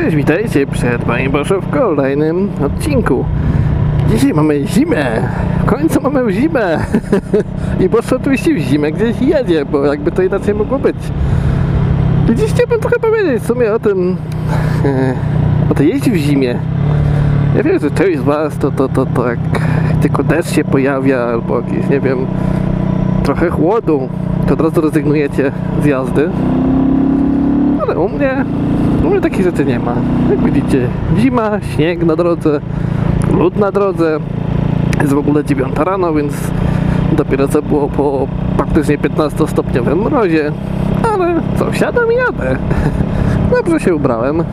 Cześć, witajcie przed Pani Boże w kolejnym odcinku. Dzisiaj mamy zimę. W końcu mamy zimę. I Boże oczywiście w zimę gdzieś jedzie, bo jakby to inaczej mogło być. I dziś chciałbym trochę powiedzieć w sumie o tym, e, o tej jeździ w zimie. Ja wiem, że część z Was to, to, to, to jak tylko deszcz się pojawia, albo jakieś, nie wiem, trochę chłodu, to od razu rezygnujecie z jazdy. U mnie, u mnie takich rzeczy nie ma. Jak widzicie, zima, śnieg na drodze, lód na drodze. Jest w ogóle 9 rano, więc dopiero co było po praktycznie 15-stopniowym mrozie. Ale co, wsiadam i jadę. Dobrze się ubrałem.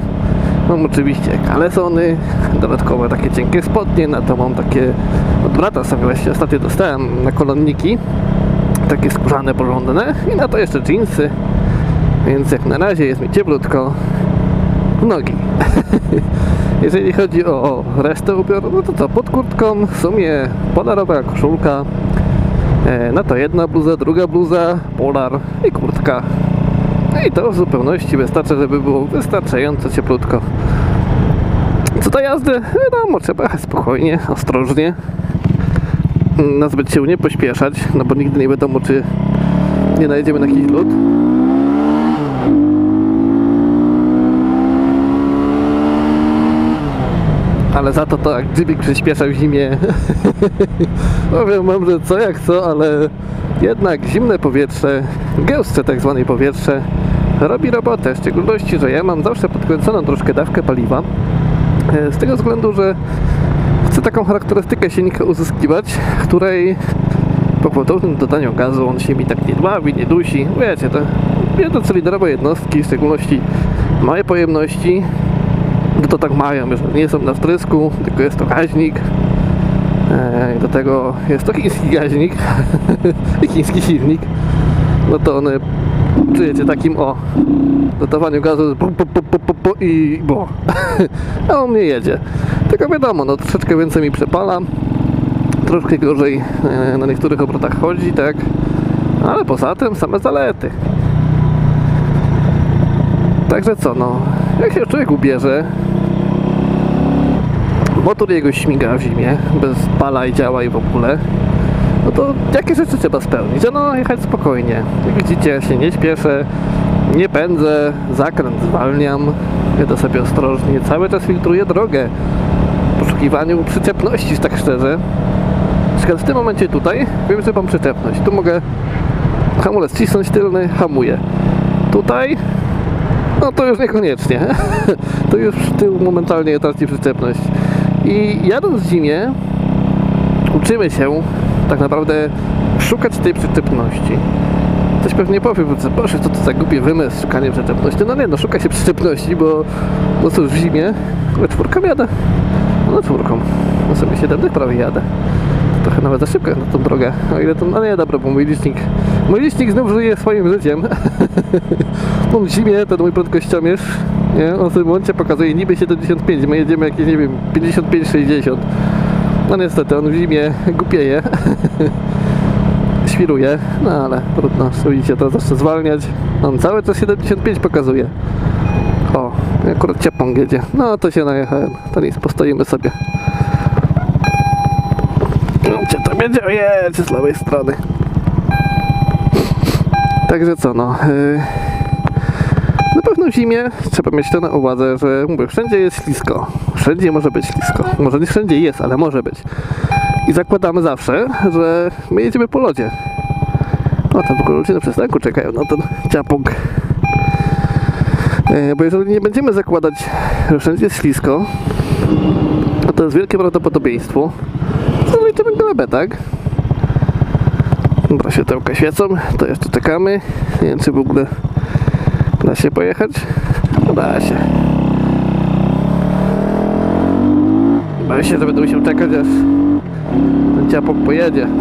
Mam oczywiście kalesony, dodatkowe takie cienkie spodnie, na to mam takie od brata sobie właśnie ostatnio dostałem na kolonniki. Takie skórzane, porządne i na to jeszcze jeansy. Więc jak na razie jest mi cieplutko w nogi. Jeżeli chodzi o, resztę ubioru, no to co, pod kurtką w sumie polarowa koszulka, e, na to jedna bluza, druga bluza, polar i kurtka. No i to w zupełności wystarczy, żeby było wystarczająco cieplutko. Co do jazdy, wiadomo, trzeba jechać spokojnie, ostrożnie. Nazbyt się nie pośpieszać, no bo nigdy nie wiadomo, czy nie najedziemy na jakiś lód. Ale za to to jak Grzybik przyspiesza w zimie. Powiem wam, że co jak co, ale jednak zimne powietrze, gęstsze tak zwane powietrze, robi robotę. W szczególności, że ja mam zawsze podkręconą troszkę dawkę paliwa. E, Z tego względu, że chcę taką charakterystykę silnika uzyskiwać, której po gwałtownym dodaniu gazu on się mi tak nie dławi, nie dusi. Wiecie, to jednocylindrowe jednostki, w szczególności małe pojemności, no to tak mają, że nie są na wtrysku, tylko jest to gaźnik. E, Do tego jest to chiński gaźnik i chiński silnik. No to one czujecie takim o dodawaniu gazu pu, pu, pu, pu, i bo. A on mnie jedzie. Tylko wiadomo, no troszeczkę więcej mi przepala. Troszkę gorzej e, na niektórych obrotach chodzi, tak. Ale poza tym same zalety. Także co, no, jak się człowiek ubierze, motor jego śmiga w zimie, bez pala i działa i w ogóle, no to jakie rzeczy trzeba spełnić? No, jechać spokojnie. Jak widzicie, ja się nie śpieszę, nie pędzę, zakręt zwalniam, jedę sobie ostrożnie, cały czas filtruję drogę w poszukiwaniu przyczepności, tak szczerze. W tym momencie tutaj wiem, że mam przyczepność. Tu mogę hamulec cisnąć tylny, hamuję. Tutaj no to już niekoniecznie. To już tył momentalnie traci przyczepność. I jadąc w zimie uczymy się tak naprawdę szukać tej przyczepności. Ktoś pewnie powie, że Boże, co to za głupie wymysł, szukanie przyczepności. No nie, no szuka się przyczepności, bo no cóż, w zimie we czwórką jadę. No czwórką. No sobie 7 dych prawie jadę. Trochę nawet za szybko na tą drogę. O ile to, no nie, dobra, bo mój licznik, mój licznik znów żyje swoim życiem. W zimie, ten mój prędkościomierz, nie? On tym momencie pokazuje niby 75, my jedziemy jakieś, nie wiem, 55-60. No niestety, on w zimie głupieje. Świruje, no ale trudno, widzicie, to zawsze zwalniać. On cały czas 75 pokazuje. O, akurat ciepłą jedzie. No to się najechałem, to nic, postoimy sobie. No, Gdzie to będzie? O jedzie z lewej strony. Także co, no. Yy, w zimie trzeba mieć to na uwadze, że mówię, wszędzie jest ślisko. Wszędzie może być ślisko. Może nie wszędzie jest, ale może być. I zakładamy zawsze, że my jedziemy po lodzie. O, tam w ogóle ludzie na przystanku czekają na ten ciapuk. Yy, Bo jeżeli nie będziemy zakładać, że wszędzie jest ślisko, no to jest wielkie prawdopodobieństwo, że zaliczymy glebę, tak? Dobra, światełka świecą, to jeszcze czekamy. Nie wiem, czy w ogóle się pojechać. No da się. Boję się, że będę musiał czekać, aż ten ciapok pojedzie.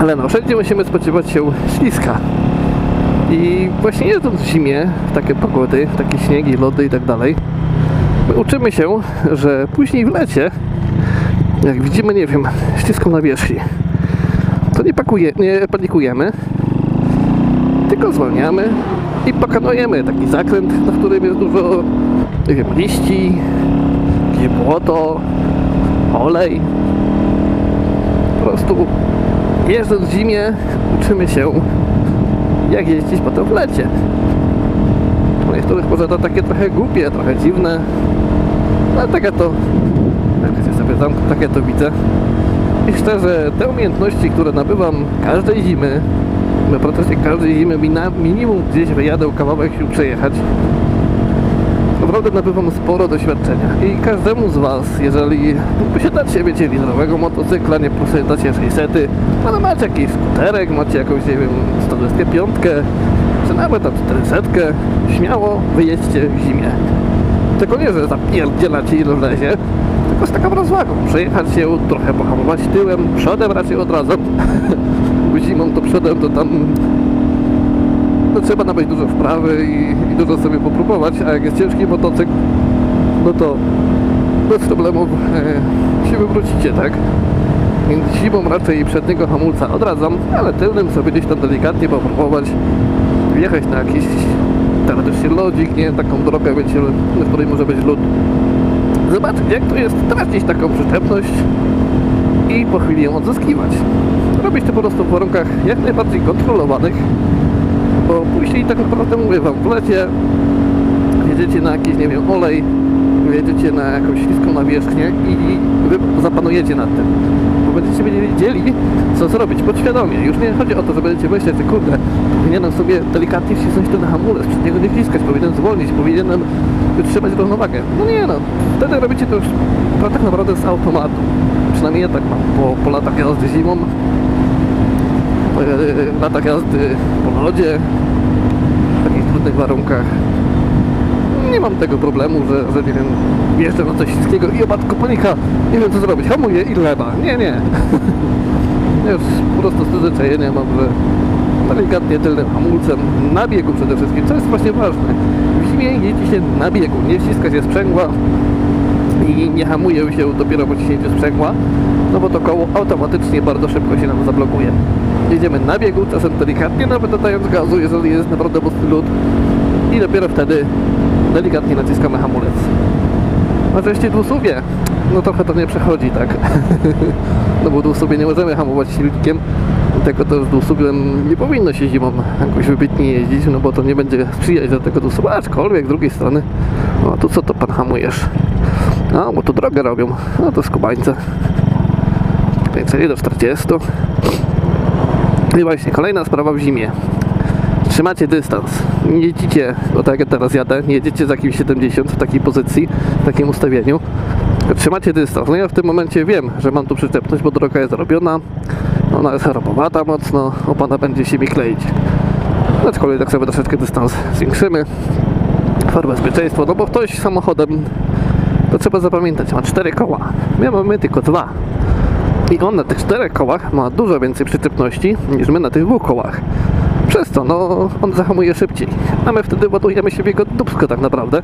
Ale no, wszędzie musimy spodziewać się śliska. I właśnie jedząc w zimie, w takie pogody, w takie śniegi, lody i tak dalej, my uczymy się, że później w lecie jak widzimy, nie wiem, śliską nawierzchnię, to nie, pakuje, nie panikujemy, tylko zwalniamy, i pokonujemy taki zakręt, na którym jest dużo, nie wiem, liści, błoto, olej. Po prostu jeżdżąc w zimie uczymy się jak jeździć potem w lecie. Po niektórych może to takie trochę głupie, trochę dziwne, ale takie to, jak się sobie zamknę, takie to widzę. I szczerze, te umiejętności, które nabywam każdej zimy, bo praktycznie każdej zimy mi na minimum gdzieś wyjadę kawałek się przejechać, naprawdę nabywam sporo doświadczenia. I każdemu z Was, jeżeli posiadacie, wiecie, litrowego motocykla, nie posiadacie 600, ale macie jakiś skuterek, macie jakąś, nie wiem, 125, czy nawet tam 400, śmiało wyjedźcie w zimie. Tylko nie, że zapierdzielacie ile wlezie, tylko z taką rozwagą. Przejechać się, trochę pohamować tyłem, przodem raczej od razu. Bo zimą to przodem to tam no trzeba nabyć dużo wprawy i, i dużo sobie popróbować, a jak jest ciężki motocykl, no to bez problemów e, się wywrócicie, tak? Więc zimą raczej przedniego hamulca odradzam, ale tylnym sobie gdzieś tam delikatnie popróbować, wjechać na jakiś teoretycznie lodzik, nie taką drogę, wiecie, na której może być lód. Zobaczyć jak to jest tracić taką przyczepność i po chwili ją odzyskiwać. Robić to po prostu w warunkach jak najbardziej kontrolowanych, bo później tak naprawdę mówię wam, w lecie jedziecie na jakiś, nie wiem, olej, jedziecie na jakąś śliską nawierzchnię i wy zapanujecie nad tym. Bo będziecie wiedzieli, co zrobić podświadomie. Już nie chodzi o to, że będziecie myśleć, że kurde, powinienem sobie delikatnie wcisnąć ten hamulec, przed niego nie wciskać, powinienem zwolnić, powinienem wytrzymać równowagę. No nie no, wtedy robicie to już tak naprawdę z automatu. Przynajmniej ja tak mam po, po latach jazdy zimą, latach jazdy po lodzie, w takich trudnych warunkach. Nie mam tego problemu, że, że nie wiem, jeżdżę na coś śliskiego i o matko panika, nie wiem co zrobić, hamuję i lewa. Nie, nie. Już po prostu z przyzwyczajenia mam, że delikatnie tylnym hamulcem, na biegu przede wszystkim, co jest właśnie ważne. W zimie jeździ się na biegu, nie wciska się sprzęgła i nie hamuje się dopiero po ciśnięciu sprzęgła, no bo to koło automatycznie bardzo szybko się nam zablokuje. Jedziemy na biegu, czasem delikatnie, nawet dodając gazu, jeżeli jest naprawdę mocny lód i dopiero wtedy delikatnie naciskamy hamulec. Oczywiście dwusuwie, no trochę to nie przechodzi, tak? no bo dwusuwie nie możemy hamować silnikiem, tego też dwusuwem nie powinno się zimą jakoś wybitnie jeździć, no bo to nie będzie sprzyjać do tego dwusuwa, aczkolwiek z drugiej strony, no tu co to pan hamujesz? No, bo tu drogę robią, no to skubańce. 5 do 40. I właśnie, kolejna sprawa w zimie. Trzymacie dystans. Nie jedziecie, bo tak jak teraz jadę, nie jedziecie za jakimś 70 w takiej pozycji, w takim ustawieniu. Trzymacie dystans. No ja w tym momencie wiem, że mam tu przyczepność, bo droga jest robiona. Ona jest harapowata mocno, opona będzie się mi kleić. Aczkolwiek tak sobie troszeczkę dystans zwiększymy. For bezpieczeństwo, no bo ktoś samochodem, to trzeba zapamiętać, ma cztery koła. My mamy tylko dwa. I on na tych czterech kołach ma dużo więcej przyczepności niż my na tych dwóch kołach. Przez to, no, on zahamuje szybciej, a my wtedy ładujemy się w jego dupsko tak naprawdę.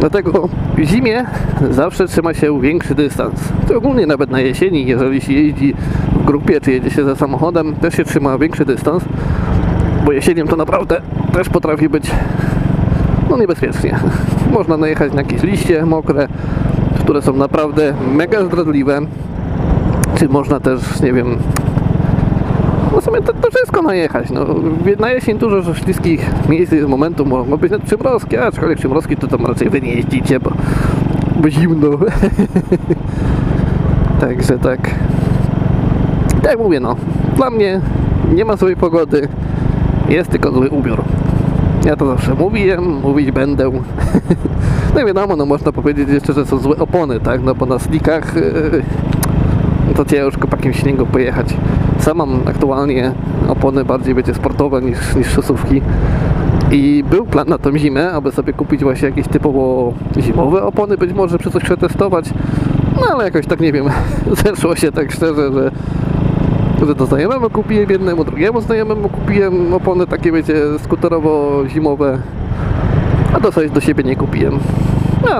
Dlatego w zimie zawsze trzyma się większy dystans. Ogólnie nawet na jesieni, jeżeli się jeździ w grupie, czy jedzie się za samochodem, też się trzyma większy dystans. Bo jesieniem to naprawdę też potrafi być no niebezpiecznie. Można najechać na jakieś liście mokre, które są naprawdę mega zdradliwe. Czy można też, nie wiem, no sobie to, to wszystko najechać. No, na jesień dużo śliskich miejsc jest momentu mogą być nawet przymrozki, aczkolwiek przymrozki to tam raczej wy nie jeździcie, bo, bo zimno. Także tak. Tak mówię, no. Dla mnie nie ma złej pogody, jest tylko zły ubiór. Ja to zawsze mówiłem, mówić będę. No i wiadomo, no można powiedzieć jeszcze, że są złe opony, tak? No bo na slikach yy, to ciężko po jakimś śniegu pojechać. Sam mam aktualnie opony bardziej będzie sportowe niż, niż szosówki. I był plan na tą zimę, aby sobie kupić właśnie jakieś typowo zimowe opony, być może przez coś przetestować. No ale jakoś tak nie wiem, zeszło się tak szczerze, że że to znajomemu kupiłem jednemu, drugiemu znajomemu kupiłem opony takie wiecie skuterowo-zimowe, a do coś do siebie nie kupiłem.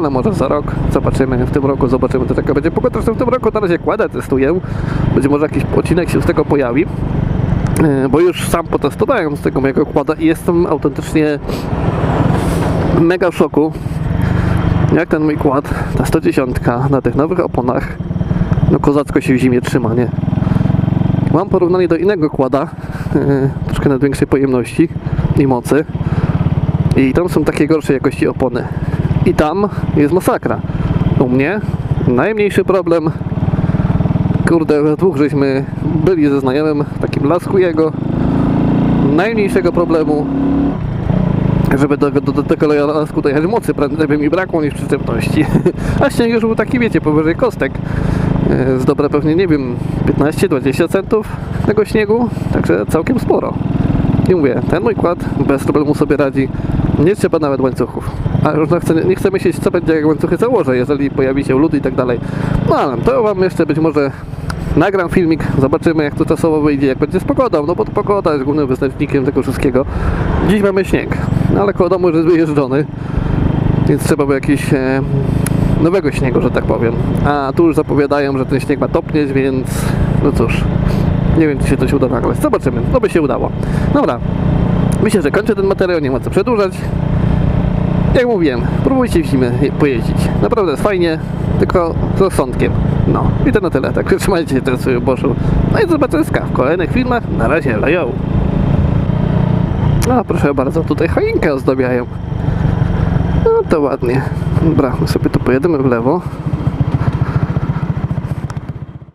No może za rok zobaczymy, w tym roku zobaczymy to jaka będzie pogoda. Zresztą w tym roku na razie kładę testuję, być może jakiś odcinek się z tego pojawi. e, bo już sam potestowałem z tego mojego kłada i jestem autentycznie mega w szoku, jak ten mój kład, ta 110 na tych nowych oponach, no kozacko się w zimie trzyma, nie? Mam porównanie do innego kłada, e, troszkę na większej pojemności i mocy i tam są takie gorszej jakości opony i tam jest masakra. U mnie najmniejszy problem. Kurde, we dwóch żeśmy byli ze znajomym takim lasku jego. Najmniejszego problemu żeby do, do, do tego lasku dojechać. Mocy prędzej by mi brakło niż przyczepności a śnieg już był taki wiecie powyżej kostek. E, z dobre pewnie nie wiem 15-20 centów tego śniegu także całkiem sporo. I mówię, ten mój kład bez problemu sobie radzi nie trzeba nawet łańcuchów a już nie chcę, nie chcę myśleć co będzie jak łańcuchy założę jeżeli pojawi się lód i tak dalej no ale to wam jeszcze być może nagram filmik, zobaczymy jak to czasowo wyjdzie, jak będzie z pogodą, no bo pogoda jest głównym wyznacznikiem tego wszystkiego. Dziś mamy śnieg, no ale koło domu już jest wyjeżdżony, więc trzeba by jakiś e, nowego śniegu, że tak powiem. A tu już zapowiadają, że ten śnieg ma topnieć, więc no cóż, nie wiem czy się coś uda nagrać. Zobaczymy, no by się udało. Dobra, myślę, że kończę ten materiał, nie ma co przedłużać. Jak mówiłem, próbujcie w zimę je- pojeździć. Naprawdę jest fajnie, tylko z rozsądkiem. No i to na tyle. Tak, trzymajcie się teraz sobie Boszu. No i do zobaczenia w kolejnych filmach. Na razie, leją. No proszę bardzo, tutaj choinkę ozdabiają. No to ładnie. Dobra, my sobie tu pojedziemy w lewo.